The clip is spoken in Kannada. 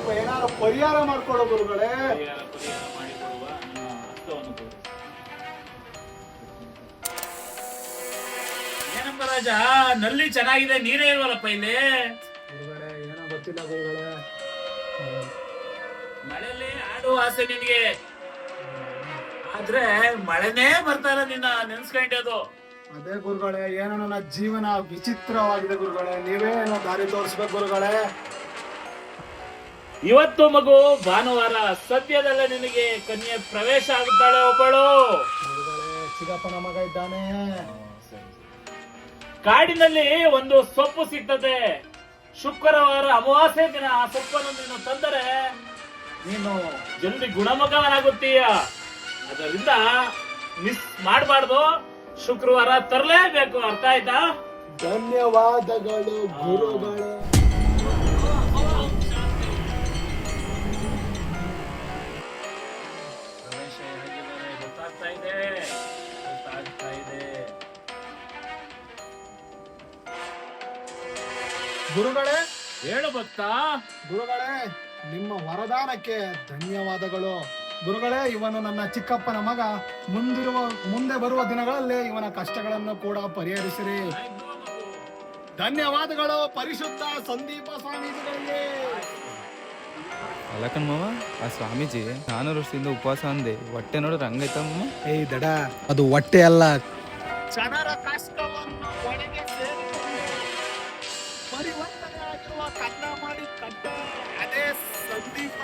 ಪರಿಹಾರ ಏನಾದ್ರು ಗುರುಗಳೇ ಪರಿಹಾರ ಪರಿಹಾರ ಗುರುಗಳೇ. ತೋರಿಸಿ ರಾಜ ನಲ್ಲಿ ಚೆನ್ನಾಗಿದೆ ನೀರೇ ಇಲ್ವಲ್ಲಪ್ಪ ಇಲ್ಲಿ? ಗುರುಗಳೇ ಏನೋ ಗೊತ್ತಿಲ್ಲ ಗುರುಗಳೇ. ಮಳೆಯಲ್ಲಿ ಆಡುವ ಆಸೆ ನಿನ್ಗೆ. ಆದ್ರೆ ಮಳೆನೇ ಬರ್ತಾರ ನಿನ್ನ ನೆನ್ಸ್ಕೊಂಡದು ಅದೇ ಗುರುಗಳೇ ಏನೋ ನನ್ನ ಜೀವನ ವಿಚಿತ್ರವಾಗಿದೆ ಗುರುಗಳೇ. ನೀವೇ ಏನೋ ದಾರಿ ತೋರಿಸ್ಬೇಕು ಗುರುಗಳೇ. ಇವತ್ತು ಮಗು ಭಾನುವಾರ ಸದ್ಯದಲ್ಲೇ ನಿನಗೆ ಕನ್ಯೆ ಪ್ರವೇಶ ಆಗುತ್ತಾಳೆ ಒಬ್ಬಳು. ಚಿಗಪ್ಪನ ಮಗ ಇದ್ದಾನೆ. ಕಾಡಿನಲ್ಲಿ ಒಂದು ಸೊಪ್ಪು ಸಿಗ್ತದೆ. ಶುಕ್ರವಾರ ಅಮಾವಾಸ್ಯ ದಿನ ಆ ಸೊಪ್ಪನ್ನು ನೀನು ತಂದರೆ ನೀನು ಜಲ್ದಿ ಗುಣಮುಖವನಾಗುತ್ತೀಯ ಅದರಿಂದ ಮಿಸ್ ಮಾಡಬಾರ್ದು. ಶುಕ್ರವಾರ ತರಲೇಬೇಕು ಅರ್ಥ ಆಯ್ತಾ? ಧನ್ಯವಾದಗಳು ಗುರುಗಳೇ. ಗೊತ್ತಾಗ್ತಾ ಇದೆ. ಗುರುಗಳೇ, ಹೇಳು ಭಕ್ತ. ಗುರುಗಳೇ, ನಿಮ್ಮ ವರದಾನಕ್ಕೆ ಧನ್ಯವಾದಗಳು. ಗುರುಗಳೇ, ಇವನು ನನ್ನ ಚಿಕ್ಕಪ್ಪನ ಮಗ. ಮುಂದಿರುವ, ಮುಂದೆ ಬರುವ ದಿನಗಳಲ್ಲಿ ಇವನ ಕಷ್ಟಗಳನ್ನು ಕೂಡ ಪರಿಹರಿಸಿರಿ. ಧನ್ಯವಾದಗಳು, ಪರಿಶುದ್ಧ ಸಂದೀಪ ಸ್ವಾಮೀಜಿಗಳಿಗೆ ಅಲ್ಲ ಕಣ್ಮವ ಆ ಸ್ವಾಮೀಜಿ ನಾನು ವರ್ಷದಿಂದ ಉಪವಾಸ ಅಂದೆ ಹೊಟ್ಟೆ ನೋಡಿದ್ರೆ ಹಂಗೈತಮ್ಮ ಏ ದಡ ಅದು ಹೊಟ್ಟೆ ಅಲ್ಲ. ಜನರ ಕಷ್ಟವನ್ನು ಒಳಗೆ ಸೇರಿಕೊಂಡು ಪರಿವರ್ತನೆ ಆಗಿರುವ ಕನ್ನ ಮಾಡಿ ಕಟ್ಟ ಅದೇ ಸಂದೀಪ